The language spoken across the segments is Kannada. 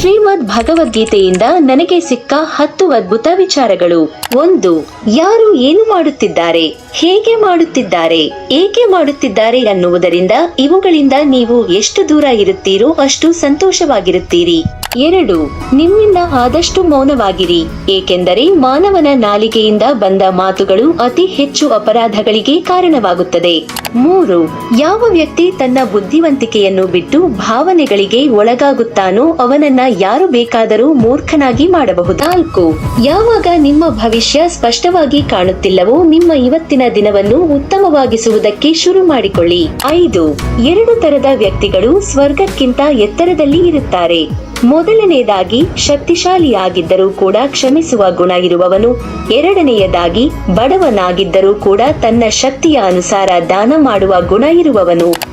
ಶ್ರೀಮದ್ ಭಗವದ್ಗೀತೆಯಿಂದ ನನಗೆ ಸಿಕ್ಕ ಹತ್ತು ಅದ್ಭುತ ವಿಚಾರಗಳು. ಒಂದು, ಯಾರು ಏನು ಮಾಡುತ್ತಿದ್ದಾರೆ? ಹೇಗೆ ಮಾಡುತ್ತಿದ್ದಾರೆ? ಏಕೆ ಮಾಡುತ್ತಿದ್ದಾರೆ ಅನ್ನುವುದರಿಂದ ಇವುಗಳಿಂದ ನೀವು ಎಷ್ಟು ದೂರ ಇರುತ್ತೀರೋ ಅಷ್ಟು ಸಂತೋಷವಾಗಿರುತ್ತೀರಿ. ಎರಡು, ನಿಮ್ಮಿಂದ ಆದಷ್ಟು ಮೌನವಾಗಿರಿ. ಏಕೆಂದರೆ ಮಾನವನ ನಾಲಿಗೆಯಿಂದ ಬಂದ ಮಾತುಗಳು ಅತಿ ಹೆಚ್ಚು ಅಪರಾಧಗಳಿಗೆ ಕಾರಣವಾಗುತ್ತದೆ. ಮೂರು, ಯಾವ ವ್ಯಕ್ತಿ ತನ್ನ ಬುದ್ಧಿವಂತಿಕೆಯನ್ನು ಬಿಟ್ಟು ಭಾವನೆಗಳಿಗೆ ಒಳಗಾಗುತ್ತಾನೋ ಅವನನ್ನ ಯಾರು ಬೇಕಾದರೂ ಮೂರ್ಖನಾಗಿ ಮಾಡಬಹುದು ನಾಲ್ಕು ಯಾವಾಗ ನಿಮ್ಮ ಭವಿಷ್ಯ ಸ್ಪಷ್ಟವಾಗಿ ಕಾಣುತ್ತಿಲ್ಲವೋ ನಿಮ್ಮ ಇವತ್ತಿನ ದಿನವನ್ನು ಉತ್ತಮವಾಗಿಸುವುದಕ್ಕೆ ಶುರು ಮಾಡಿಕೊಳ್ಳಿ. ಐದು, ಎರಡು ತರದ ವ್ಯಕ್ತಿಗಳು ಸ್ವರ್ಗಕ್ಕಿಂತ ಎತ್ತರದಲ್ಲಿ ಇರುತ್ತಾರೆ. ಮೊದಲನೆಯದಾಗಿ, ಶಕ್ತಿಶಾಲಿಯಾಗಿದ್ದರೂ ಕೂಡ ಕ್ಷಮಿಸುವ ಗುಣ ಇರುವವನು, ಎರಡನೆಯದಾಗಿ, ಬಡವನಾಗಿದ್ದರೂ ಕೂಡ ತನ್ನ ಶಕ್ತಿಯ ಅನುಸಾರ ದಾನ ಮಾಡುವ ಗುಣ ಇರುವವನು.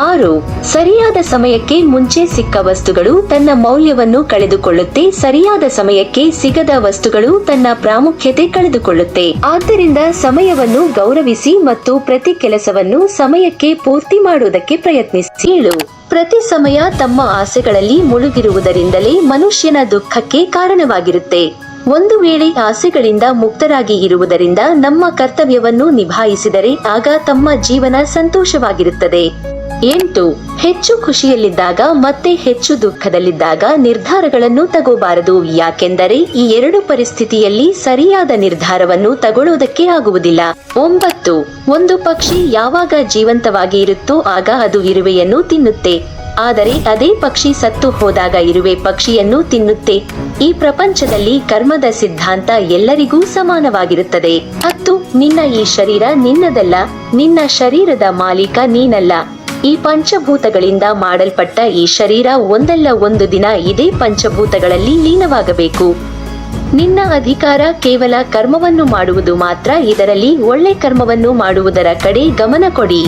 ಆರು, ಸರಿಯಾದ ಸಮಯಕ್ಕೆ ಮುಂಚೆ ಸಿಕ್ಕ ವಸ್ತುಗಳು ತನ್ನ ಮೌಲ್ಯವನ್ನು ಕಳೆದುಕೊಳ್ಳುತ್ತೆ, ಸರಿಯಾದ ಸಮಯಕ್ಕೆ ಸಿಗದ ವಸ್ತುಗಳು ತನ್ನ ಪ್ರಾಮುಖ್ಯತೆ ಕಳೆದುಕೊಳ್ಳುತ್ತೆ. ಆದ್ದರಿಂದ ಸಮಯವನ್ನು ಗೌರವಿಸಿ ಮತ್ತು ಪ್ರತಿ ಕೆಲಸವನ್ನು ಸಮಯಕ್ಕೆ ಪೂರ್ತಿ ಮಾಡುವುದಕ್ಕೆ ಪ್ರಯತ್ನಿಸಿ. ಏಳು, ಪ್ರತಿ ಸಮಯ ತಮ್ಮ ಆಸೆಗಳಲ್ಲಿ ಮುಳುಗಿರುವುದರಿಂದಲೇ ಮನುಷ್ಯನ ದುಃಖಕ್ಕೆ ಕಾರಣವಾಗಿರುತ್ತೆ. ಒಂದು ವೇಳೆ ಆಸೆಗಳಿಂದ ಮುಕ್ತರಾಗಿ ಇರುವುದರಿಂದ ನಮ್ಮ ಕರ್ತವ್ಯವನ್ನು ನಿಭಾಯಿಸಿದರೆ ಆಗ ತಮ್ಮ ಜೀವನ ಸಂತೋಷವಾಗಿರುತ್ತದೆ. ಎಂಟು, ಹೆಚ್ಚು ಖುಷಿಯಲ್ಲಿದ್ದಾಗ ಮತ್ತೆ ಹೆಚ್ಚು ದುಃಖದಲ್ಲಿದ್ದಾಗ ನಿರ್ಧಾರಗಳನ್ನು ತಗೋಬಾರದು. ಯಾಕೆಂದರೆ ಈ ಎರಡು ಪರಿಸ್ಥಿತಿಯಲ್ಲಿ ಸರಿಯಾದ ನಿರ್ಧಾರವನ್ನು ತಗೊಳ್ಳುವುದಕ್ಕೆ ಆಗುವುದಿಲ್ಲ. ಒಂಬತ್ತು, ಒಂದು ಪಕ್ಷಿ ಯಾವಾಗ ಜೀವಂತವಾಗಿ ಇರುತ್ತೋ ಆಗ ಅದು ಇರುವೆಯನ್ನು ತಿನ್ನುತ್ತೆ. ಆದರೆ ಅದೇ ಪಕ್ಷಿ ಸತ್ತು ಹೋದಾಗ ಇರುವೆ ಪಕ್ಷಿಯನ್ನು ತಿನ್ನುತ್ತೆ. ಈ ಪ್ರಪಂಚದಲ್ಲಿ ಕರ್ಮದ ಸಿದ್ಧಾಂತ ಎಲ್ಲರಿಗೂ ಸಮಾನವಾಗಿರುತ್ತದೆ. ಹತ್ತು, ನಿನ್ನ ಈ ಶರೀರ ನಿನ್ನದಲ್ಲ. ನಿನ್ನ ಶರೀರದ ಮಾಲೀಕ ನೀನಲ್ಲ. ಈ ಪಂಚಭೂತಗಳಿಂದ ಮಾಡಲ್ಪಟ್ಟ ಈ ಶರೀರ ಒಂದಲ್ಲ ಒಂದು ದಿನ ಇದೇ ಪಂಚಭೂತಗಳಲ್ಲಿ ಲೀನವಾಗಬೇಕು. ನಿನ್ನ ಅಧಿಕಾರ ಕೇವಲ ಕರ್ಮವನ್ನು ಮಾಡುವುದು ಮಾತ್ರ, ಇದರಲ್ಲಿ ಒಳ್ಳೆ ಕರ್ಮವನ್ನು ಮಾಡುವುದರ ಕಡೆ ಗಮನ ಕೊಡಿ.